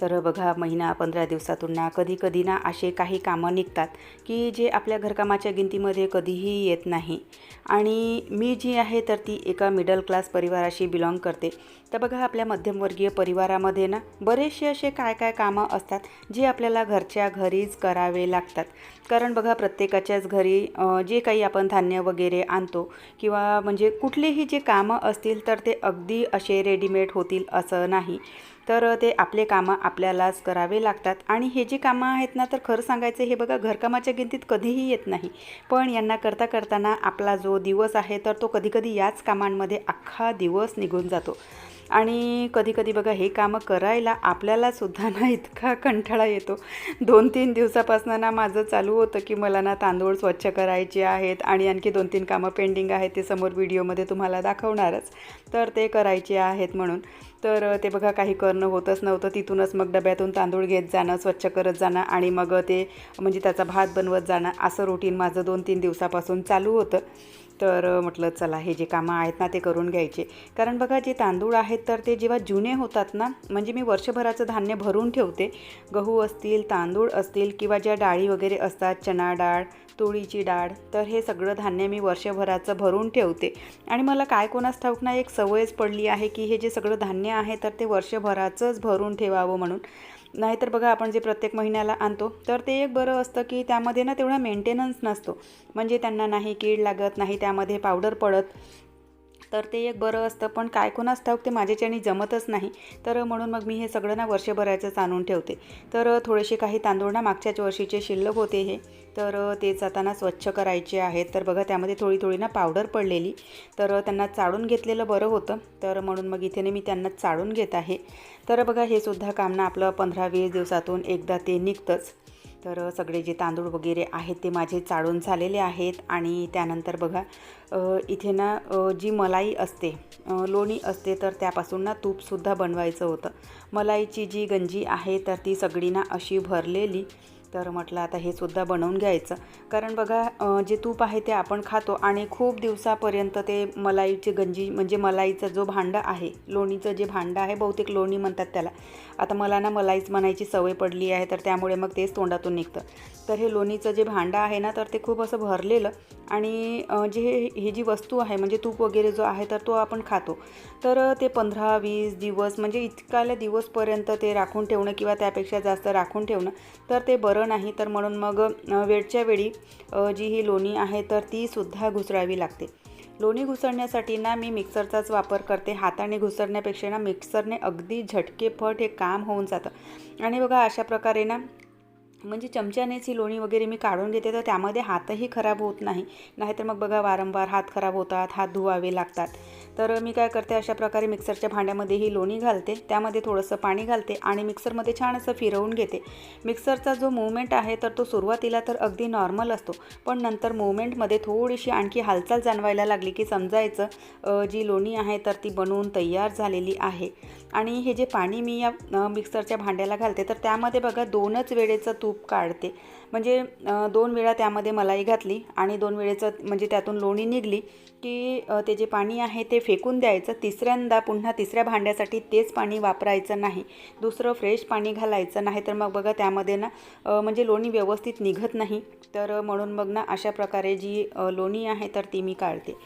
तर बघा महिना पंधरा दिवसातून ना कधी कधी ना असे काही कामं निघतात की जे आपल्या घरकामाच्या गिनतीमध्ये कधीही येत नाही. आणि मी जी आहे तर ती एका मिडल क्लास परिवाराशी बिलॉंग करते. तर बघा आपल्या मध्यमवर्गीय परिवारामध्ये ना बरेचसे असे काय काय कामं असतात जे आपल्याला घरच्या घरीच करावे लागतात. कारण बघा प्रत्येकाच्याच घरी जे काही आपण धान्य वगैरे आणतो किंवा म्हणजे कुठलेही जे कामं असतील तर ते अगदी असे रेडीमेड होतील असं नाही. तर ते आपले कामं आपल्यालाच करावे लागतात. आणि हे जी कामं आहेत ना तर खरं सांगायचं हे बघा घरकामाच्या गिनतीत कधीही येत नाही. पण यांना करता करताना आपला जो दिवस आहे तर तो कधीकधी याच कामांमध्ये अख्खा दिवस निघून जातो. आणि कधीकधी बघा हे कामं करायला आपल्यालासुद्धा ना इतका कंटाळा येतो. दोन तीन दिवसापासून ना माझं चालू होतं की मला ना तांदूळ स्वच्छ करायचे आहेत आणि आणखी दोन तीन कामं पेंडिंग आहेत ते समोर व्हिडिओमध्ये तुम्हाला दाखवणारच. तर ते करायचे आहेत म्हणून. तर ते बघा काही करणं होतच नव्हतं. तिथूनच मग डब्यातून तांदूळ घेत जाणं स्वच्छ करत जाणं आणि मग ते म्हणजे त्याचा भात बनवत जाणं असं रुटीन माझं दोन तीन दिवसापासून चालू होतं. तर म्हटलं चला हे जे कामं आहेत ना ते करून घ्यायचे. कारण बघा जे तांदूळ आहेत तर ते जेव्हा जुने होतात ना म्हणजे मी वर्षभराचं धान्य भरून ठेवते. गहू असतील तांदूळ असतील किंवा ज्या डाळी वगैरे असतात चणा डाळ तुळीची डाळ तर हे सगळं धान्य मी वर्षभराचं भरून ठेवते. आणि मला काय कोणास ठाऊक ना एक सवयच पडली आहे की हे जे सगळं धान्य आहे तर ते वर्षभराचंच भरून ठेवावं म्हणून. नाहीतर बघा आपण जे प्रत्येक महिन्याला आणतो तर ते एक बरं असतं की त्यामध्ये ना तेवढा मेंटेनन्स नसतो. म्हणजे त्यांना नाही कीड लागत नाही त्यामध्ये पावडर पडत. तर ते एक बरं असतं. पण काय कोणास ठाऊक ते माझ्याच्याने जमतच नाही. तर म्हणून मग मी हे सगळं ना वर्षभराचंच आणून ठेवते. तर थोडेसे काही तांदूळ ना मागच्याच वर्षीचे शिल्लक होते हे. तर तेच आता ना स्वच्छ करायचे आहेत. तर बघा त्यामध्ये थोडी थोडी ना पावडर पडलेली. तर त्यांना चाळून घेतलेलं बरं होतं. तर म्हणून मग इथे मी त्यांना चाळून घेत आहे. तर बघा हे सुद्धा काम ना आपलं पंधरा वीस दिवसातून एकदा ते निघतंच. तर सगळे जे तांदूळ वगैरे आहेत ते माझे चाळून झालेले आहेत आणि त्यानंतर बघा इथे ना जी मलाई असते लोणी असते तर त्यापासून ना तूपसुद्धा बनवायचं होतं. मलाईची जी गंजी आहे तर ती सगळी ना अशी भरलेली तर म्हटलं आता हे सुद्धा बनवून घ्यायचं. कारण बघा जे तूप आहे ते आपण खातो आणि खूप दिवसापर्यंत ते मलाईची गंजी म्हणजे मलाईचं जो भांडं आहे लोणीचं जे भांडं आहे बहुतेक लोणी म्हणतात त्याला. आता मला ना मलाईच म्हणायची सवय पडली आहे तर त्यामुळे मग तेच तोंडातून निघतं. तर हे लोणीचं जे भांडं आहे ना तर ते खूप असं भरलेलं आणि जे हे- ही जी वस्तू आहे म्हणजे तूप वगैरे जो आहे तर तो आपण खातो. तर ते पंधरा वीस दिवस म्हणजे इतकाल्या दिवसपर्यंत ते राखून ठेवणं किंवा त्यापेक्षा जास्त राखून ठेवणं तर ते बरं नाही तर म्हणून मग वेळच्या वेळी जी ही लोणी आहे तर ती सुद्धा घुसळावी लागते. लोणी घुसळण्यासाठी ना मी मिक्सरचाच वापर करते. हाताने घुसळण्यापेक्षा ना मिक्सरने अगदी झटकेपट हे काम होऊन जातं. आणि बघा अशा प्रकारे ना म्हणजे चमच्यानेच ही लोणी वगैरे मी काढून घेते तर त्यामध्ये हातही खराब होत नाही. नाहीतर मग बघा वारंवार हात खराब होतात हात धुवावे लागतात. तर मी काय करते अशा प्रकारे मिक्सरच्या भांड्यामध्ये ही लोणी घालते. त्यामध्ये थोडंसं पाणी घालते आणि मिक्सरमध्ये छान असं फिरवून घेते. मिक्सरचा जो मुवमेंट आहे तर तो सुरुवातीला तर अगदी नॉर्मल असतो. पण नंतर मुवमेंटमध्ये थोडीशी आणखी हालचाल जाणवायला लागली की समजायचं जी लोणी आहे तर ती बनवून तयार झालेली आहे. आणि हे जे पाणी मी या मिक्सरच्या भांड्याला घालते तर त्यामध्ये बघा दोनच वेळेचं तूप काढते. म्हणजे दोन वेळा त्यामध्ये मलाई घातली आणि दोन वेळेचं म्हणजे त्यातून लोणी निघली की ते जे पाणी आहे ते फेकून द्यायचं. तिसऱ्यांदा पुन्हा तिसऱ्या भांड्यासाठी तेच पाणी वापरायचं नाही. दुसरं फ्रेश पाणी घालायचं नाही तर मग बघा त्यामध्ये ना म्हणजे लोणी व्यवस्थित निघत नाही. तर म्हणून मग ना अशा प्रकारे जी लोणी आहे तर ती मी काढते.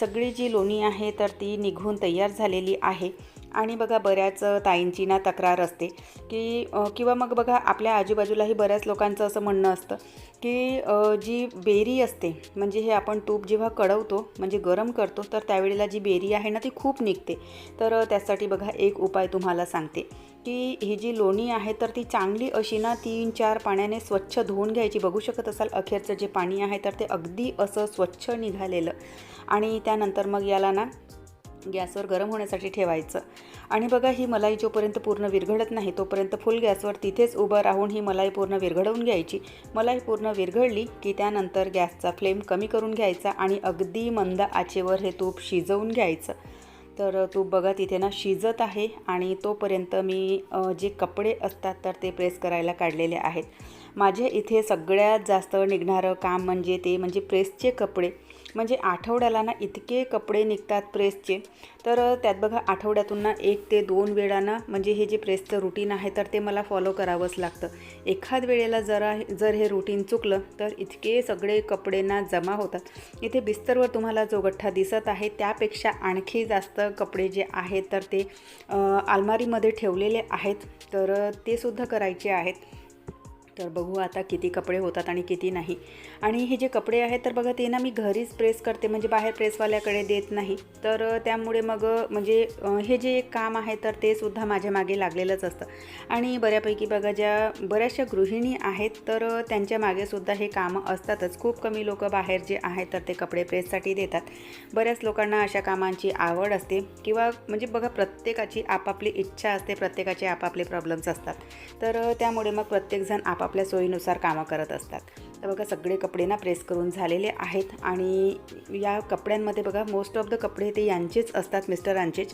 सगळी जी लोणी आहे तर ती निघून तयार झालेली आहे. आणि बघा बऱ्याच ताईंची ना तक्रार असते की किंवा मग बघा आपल्या आजूबाजूलाही बऱ्याच लोकांचं असं म्हणणं असतं की जी बेरी असते म्हणजे हे आपण तूप जेव्हा कढवतो म्हणजे गरम करतो तर त्यावेळेला जी बेरी आहे ना ती खूप निघते. तर त्यासाठी बघा एक उपाय तुम्हाला सांगते की ही जी लोणी आहे तर ती चांगली अशी ना तीन चार पाण्याने स्वच्छ धुवून घ्यायची. बघू शकत असाल अखेरचं जे पाणी आहे तर ते अगदी असं स्वच्छ निघालेलं. आणि त्यानंतर मग याला ना गॅसवर गरम होण्यासाठी ठेवायचं. आणि बघा ही मलाई जोपर्यंत पूर्ण विरघळत नाही तोपर्यंत फुल गॅसवर तिथेच उभं राहून ही मलाई पूर्ण विरघळवून घ्यायची. मलाई पूर्ण विरघळली की त्यानंतर गॅसचा फ्लेम कमी करून घ्यायचा आणि अगदी मंद आचेवर हे तूप शिजवून घ्यायचं. तर तूप बघा तिथे ना शिजत आहे आणि तोपर्यंत मी जे कपडे असतात तर ते प्रेस करायला काढलेले आहेत. माझ्या इथे सगळ्यात जास्त निघणारं काम म्हणजे ते म्हणजे प्रेसचे कपडे. म्हणजे आठवड्याला ना इतके कपडे निघतात प्रेसचे. तर त्यात बघा आठवड्यातून ना एक ते दोन वेळा ना म्हणजे हे जे प्रेसचं रुटीन आहे तर ते मला फॉलो करावंच लागतं. एखाद वेळेला जरा जर हे रुटीन चुकलं तर इतके सगळे कपडे ना जमा होतात. इथे बिस्तरवर तुम्हाला जो गठ्ठा दिसत आहे त्यापेक्षा आणखी जास्त कपडे जे आहेत तर ते अलमारीमध्ये ठेवलेले आहेत. तर ते सुद्धा करायचे आहेत. तर बघू आता किती कपडे होतात आणि किती नाही. आणि हे जे कपडे आहेत तर बघा ते ना मी घरीच प्रेस करते म्हणजे बाहेर प्रेसवाल्याकडे देत नाही. तर त्यामुळे मग म्हणजे हे जे एक काम आहे तर ते सुद्धा माझ्या मागे लागलेलंच असतं. आणि बऱ्यापैकी बघा ज्या बऱ्याचशा गृहिणी आहेत तर त्यांच्या मागे सुद्धा हे कामं असतातच. खूप कमी लोक बाहेर जे आहेत तर ते कपडे प्रेससाठी देतात. बऱ्याच लोकांना अशा कामांची आवड असते किंवा म्हणजे बघा प्रत्येकाची आपापली इच्छा असते प्रत्येकाचे आपापले प्रॉब्लेम्स असतात. तर त्यामुळे मग प्रत्येकजण आपापल्या सोयीनुसार कामं करत असतात. तर बघा सगळे कपडे ना प्रेस करून झालेले आहेत आणि या कपड्यांमध्ये बघा मोस्ट ऑफ द कपडे ते यांचेच असतात मिस्टरांचेच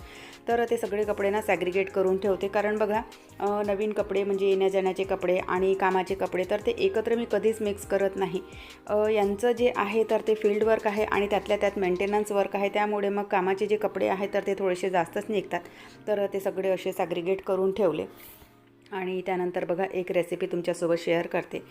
तर ते सगळे कपडे ना सॅग्रिगेट करून ठेवते. कारण बघा नवीन कपडे म्हणजे येण्या जाण्याचे कपडे आणि कामाचे कपडे तर ते एकत्र मी कधीच मिक्स करत नाही. यांचं जे आहे तर ते फील्ड वर्क आहे आणि त्यातल्या त्यात मेंटेनन्स वर्क आहे. त्यामुळे मग कामाचे जे कपडे आहेत तर ते थोडेसे जास्तच निघतात. तर ते सगळे असे सॅग्रिगेट करून ठेवले. आणि त्यानंतर बघा एक रेसिपी तुमच्यासोबत शेअर करते.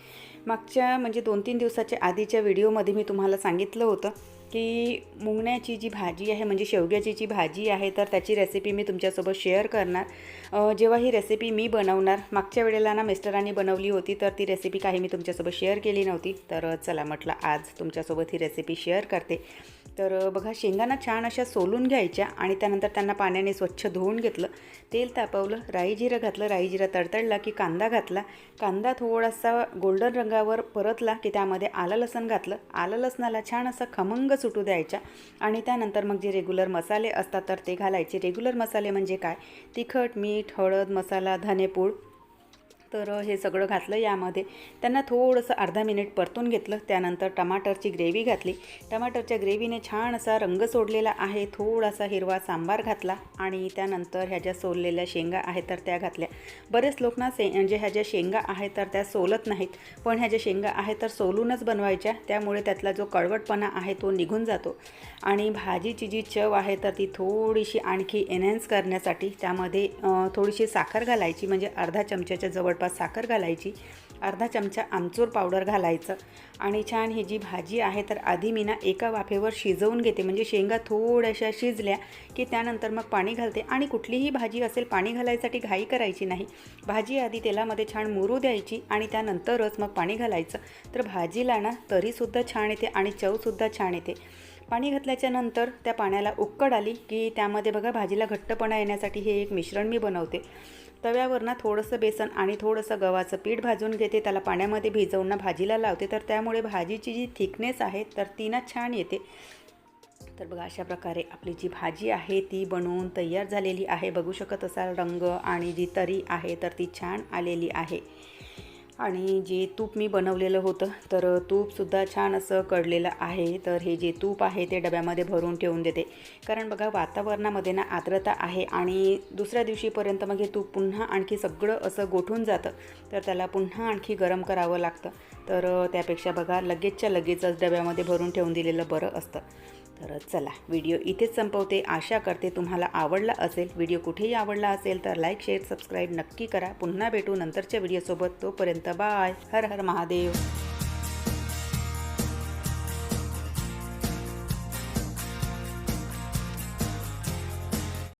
मागच्या म्हणजे दोन तीन दिवसाच्या आधीच्या व्हिडिओमध्ये मी तुम्हाला सांगितलं होतं की मुंगण्याची जी भाजी आहे म्हणजे शेवग्याची जी भाजी आहे तर त्याची रेसिपी मी तुमच्यासोबत शेअर करणार. जेव्हा ही रेसिपी मी बनवणार मागच्या वेळेला ना मिस्टरांनी बनवली होती तर ती रेसिपी काही मी तुमच्यासोबत शेअर केली नव्हती. तर चला म्हटलं आज तुमच्यासोबत ही रेसिपी शेअर करते. तर बघा शेंगांना छान अशा सोलून घ्यायच्या आणि त्यानंतर त्यांना पाण्याने स्वच्छ धुवून घेतलं. तेल तापवलं राई जिरं घातलं राई तडतडला की कांदा घातला. कांदा थोडासा गोल्डन रंगावर परतला की त्यामध्ये आलं लसण घातलं. आलं लसणाला छान असा खमंग सुटू द्यायचा आणि त्यानंतर मग जे रेग्युलर मसाले असतात तर ते घालायचे. रेग्युलर मसाले म्हणजे काय? तिखट मीठ हळद मसाला धनेपूड. तर हे सगळं घातलं यामध्ये. त्यांना थोडंसं अर्धा मिनिट परतून घेतलं. त्यानंतर टमाटरची ग्रेव्ही घातली. टमाटरच्या ग्रेव्हीने छान असा रंग सोडलेला आहे. थोडासा हिरवा सांबार घातला आणि त्यानंतर ह्या ज्या सोललेल्या शेंगा आहेत तर त्या घातल्या. बरेच लोक ना से म्हणजे ह्या ज्या शेंगा आहेत तर त्या सोलत नाहीत. पण ह्या ज्या शेंगा आहेत तर सोलूनच बनवायच्या. त्यामुळे त्यातला जो कळवटपणा आहे तो निघून जातो. आणि भाजीची जी चव आहे तर ती थोडीशी आणखी एनहॅन्स करण्यासाठी त्यामध्ये थोडीशी साखर घालायची. म्हणजे अर्धा चमच्याच्या जवळपास साखर घालायची अर्धा चमचा आमचूर पावडर घालायचं आणि छान ही जी भाजी आहे तर आधी मी ना एका वाफेवर शिजवून घेते. म्हणजे शेंगा थोड्याशा शिजल्या की त्यानंतर मग पाणी घालते आणि कुठलीही भाजी असेल पाणी घालायसाठी घाई करायची नाही. भाजी आधी तेलामध्ये छान मुरू द्यायची आणि त्यानंतरच मग पाणी घालायचं. तर भाजीला ना तरीसुद्धा छान येते आणि चवसुद्धा छान येते. पाणी घातल्याच्या नंतर त्या पाण्याला उक्कड आली की त्यामध्ये बघा भाजीला घट्टपणा येण्यासाठी हे एक मिश्रण मी बनवते. तव्यावर ना थोडंसं बेसन आणि थोडंसं गव्हाचं पीठ भाजून घेते. त्याला पाण्यामध्ये भिजवून ना भाजीला लावते. तर त्यामुळे भाजीची जी थिकनेस आहे तर ती ना छान येते. तर बघा अशा प्रकारे आपली जी भाजी आहे ती बनवून तयार झालेली आहे. बघू शकत असाल रंग आणि जी तरी आहे तर ती छान आलेली आहे. आणि जे तूप मी बनवलेलं होतं तर तूपसुद्धा छान असं कडलेलं आहे. तर हे जे तूप आहे ते डब्यामध्ये भरून ठेवून देते. कारण बघा वातावरणामध्ये ना आर्द्रता आहे आणि दुसऱ्या दिवशीपर्यंत मग हे तूप पुन्हा आणखी सगळं असं गोठून जातं. तर त्याला पुन्हा आणखी गरम करावं लागतं. तर त्यापेक्षा बघा लगेचच्या लगेचच डब्यामध्ये भरून ठेवून दिलेलं बरं असतं. तर चला व्हिडिओ इथेच संपवते. आशा करते तुम्हाला आवडला असेल. व्हिडिओ कुठेही आवडला असेल तर लाईक शेअर सबस्क्राईब नक्की करा. पुन्हा भेटू नंतरच्या व्हिडिओसोबत तोपर्यंत बाय हर हर महादेव.